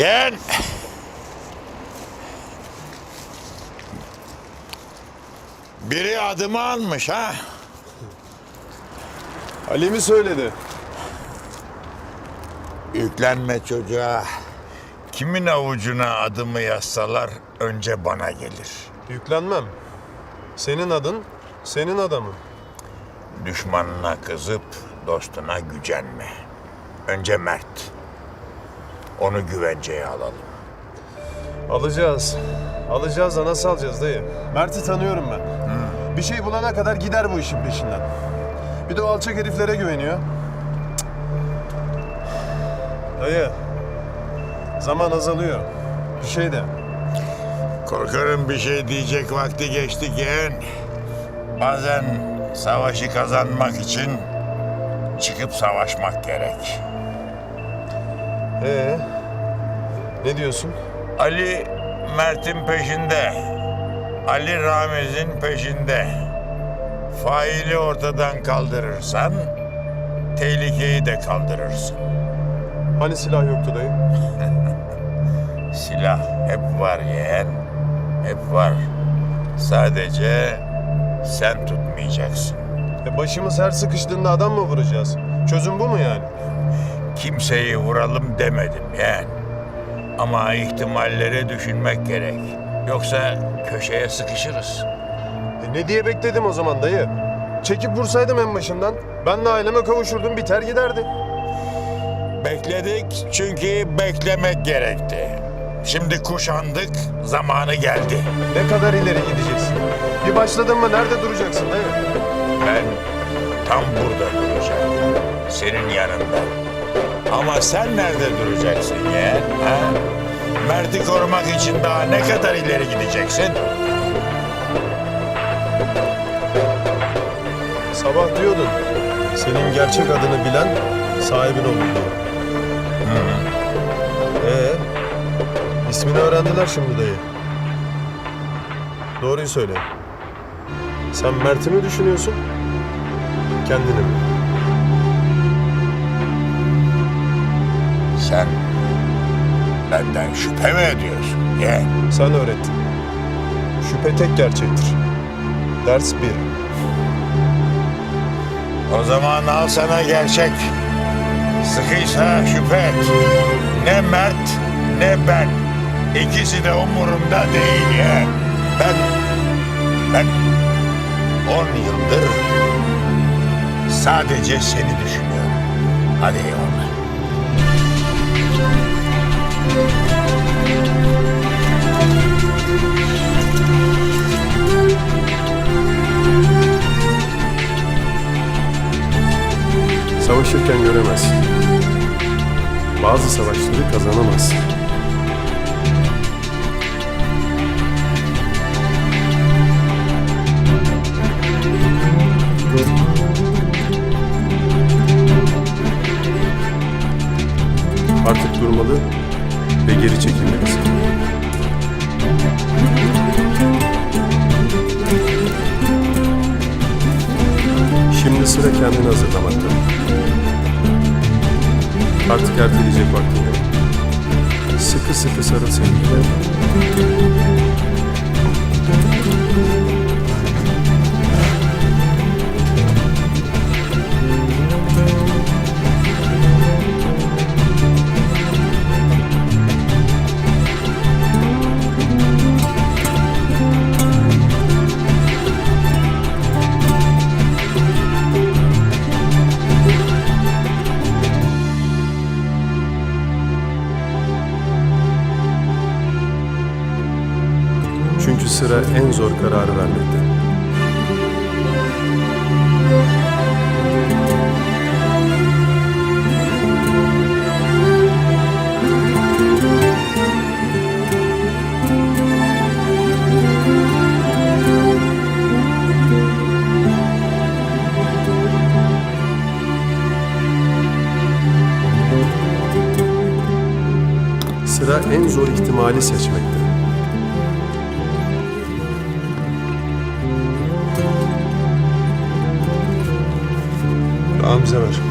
Yeğen. Biri adımı almış ha. Ali mi söyledi? Yüklenme çocuğa. Kimin avucuna adımı yazsalar önce bana gelir. Yüklenmem. Senin adın, senin adamın. Düşmanına kızıp dostuna gücenme. Önce Mert. Onu güvenceye alalım. Alacağız. Alacağız da nasıl alacağız dayı? Mert'i tanıyorum ben. Bir şey bulana kadar gider bu işin peşinden. Bir de o alçak heriflere güveniyor. Dayı, zaman azalıyor. Bir şey de. Korkarım bir şey diyecek vakti geçti yeğen. Bazen savaşı kazanmak için çıkıp savaşmak gerek. Ee, ne diyorsun? Ali Mert'in peşinde. Ali Ramiz'in peşinde. Faili ortadan kaldırırsan tehlikeyi de kaldırırsın. Hani silah yoktu dayı? Silah hep var yeğen. Hep var. Sadece sen tutmayacaksın. E başımız her sıkıştığında adam mı vuracağız? Çözüm bu mu yani? Kimseyi vuralım demedim yeğen. Ama ihtimalleri düşünmek gerek. Yoksa köşeye sıkışırız. E ne diye bekledim o zaman dayı? Çekip vursaydım en başından. Ben de aileme kavuşurdum biter giderdi. Bekledik çünkü beklemek gerekti. Şimdi kuşandık, zamanı geldi. Ne kadar ileri gideceksin? Bir başladın mı nerede duracaksın dayı? Ben tam burada duracağım. Senin yanında. Ama sen nerede duracaksın yeğen? Ha? Mert'i korumak için daha ne kadar ileri gideceksin? Sabah diyordun. Senin gerçek adını bilen sahibin olur diye. Ee, ismini öğrendiler şimdi dayı. Doğruyu söyle. Sen Mert'i mi düşünüyorsun? Kendini mi? Sen benden şüphe mi ediyorsun yeğen? Sen öğrettin. Şüphe tek gerçektir. Ders bir. O zaman al sana gerçek. Sıkıysa şüphe et. Ne Mert ne ben. İkisi de umurumda değil ya. Ben, ben on yıldır sadece seni düşünüyorum. Hadi eyvallah. Savaşırken göremezsin. Bazı savaşları kazanamazsın. Ve geri çekilmelisin. Şimdi sıra kendini hazırlamakta. Artık erteleyecek vaktin yok. Sıkı sıkı sarıl sevgiline. Çünkü sıra en zor kararı vermekte. Sıra en zor ihtimali seçmekte. Зеленський.